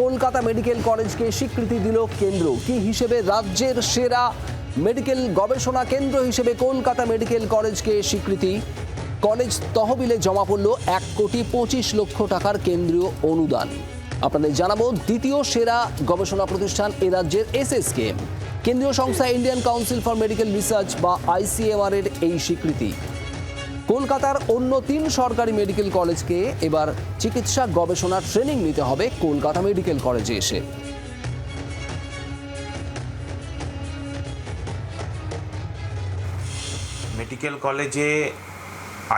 Kolkata medical কলেজকে স্বীকৃতি দিল কেন্দ্র। কি হিসেবে রাজ্যের সেরা মেডিকেল গবেষণা কেন্দ্র হিসেবে কলকাতা মেডিকেল কলেজকে স্বীকৃতি? কলেজ তহবিলে জমা পড়ল এক কোটি পঁচিশ লক্ষ টাকার কেন্দ্রীয় অনুদান। আপনাদের জানাব দ্বিতীয় সেরা গবেষণা প্রতিষ্ঠান এ রাজ্যের এসএসকেএম কেন্দ্রীয় সংস্থা Indian council for medical research বা আইসিএমআর এর এই স্বীকৃতি। কলকাতার অন্য তিন সরকারি মেডিকেল কলেজকে এবার চিকিৎসা গবেষণার ট্রেনিং নিতে হবে কলকাতা মেডিকেল কলেজে এসে। মেডিকেল কলেজে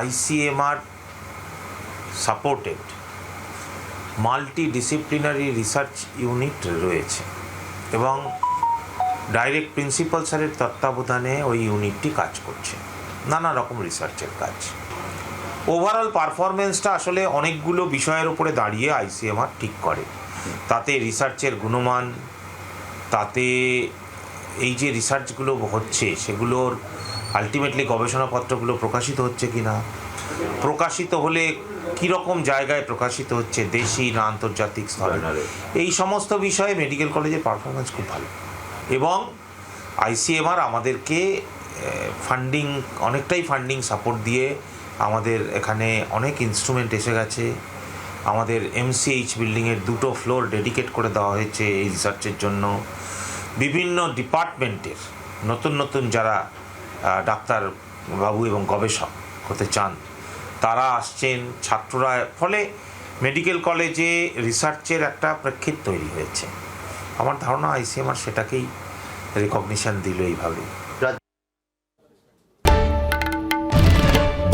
ICMR supported multi disciplinary research unit রয়েছে এবং ডাইরেক্ট প্রিন্সিপাল স্যারের তত্ত্বাবধানে ওই ইউনিটটি কাজ করছে। নানা রকম রিসার্চের কাজ। ওভারঅল পারফরমেন্সটা আসলে অনেকগুলো বিষয়ের উপরে দাঁড়িয়ে আইসিএমআর ঠিক করে। তাতে রিসার্চের গুণমান তাতে এই যে রিসার্চগুলো হচ্ছে সেগুলোর আলটিমেটলি গবেষণাপত্রগুলো প্রকাশিত হচ্ছে কি না প্রকাশিত হলে কীরকম জায়গায় প্রকাশিত হচ্ছে দেশি না আন্তর্জাতিক স্তরে এই সমস্ত বিষয়ে মেডিকেল কলেজের পারফরমেন্স খুব ভালো। এবং আইসিএমআর আমাদেরকে ফান্ডিং অনেকটাই ফান্ডিং সাপোর্ট দিয়ে আমাদের এখানে অনেক ইনস্ট্রুমেন্ট এসে গেছে। আমাদের এমসিএইচ বিল্ডিংয়ের দুটো ফ্লোর ডেডিকেট করে দেওয়া হয়েছে এই রিসার্চের জন্য। বিভিন্ন ডিপার্টমেন্টের নতুন নতুন যারা ডাক্তার বাবু এবং গবেষক হতে চান, তারা আসছেন। ছাত্ররা, ফলে মেডিকেল কলেজে রিসার্চের একটা প্রেক্ষিত তৈরি হয়েছে। আমার ধারণা আইসিএমআর সেটাকেই রেকগনিশন দিল এইভাবে।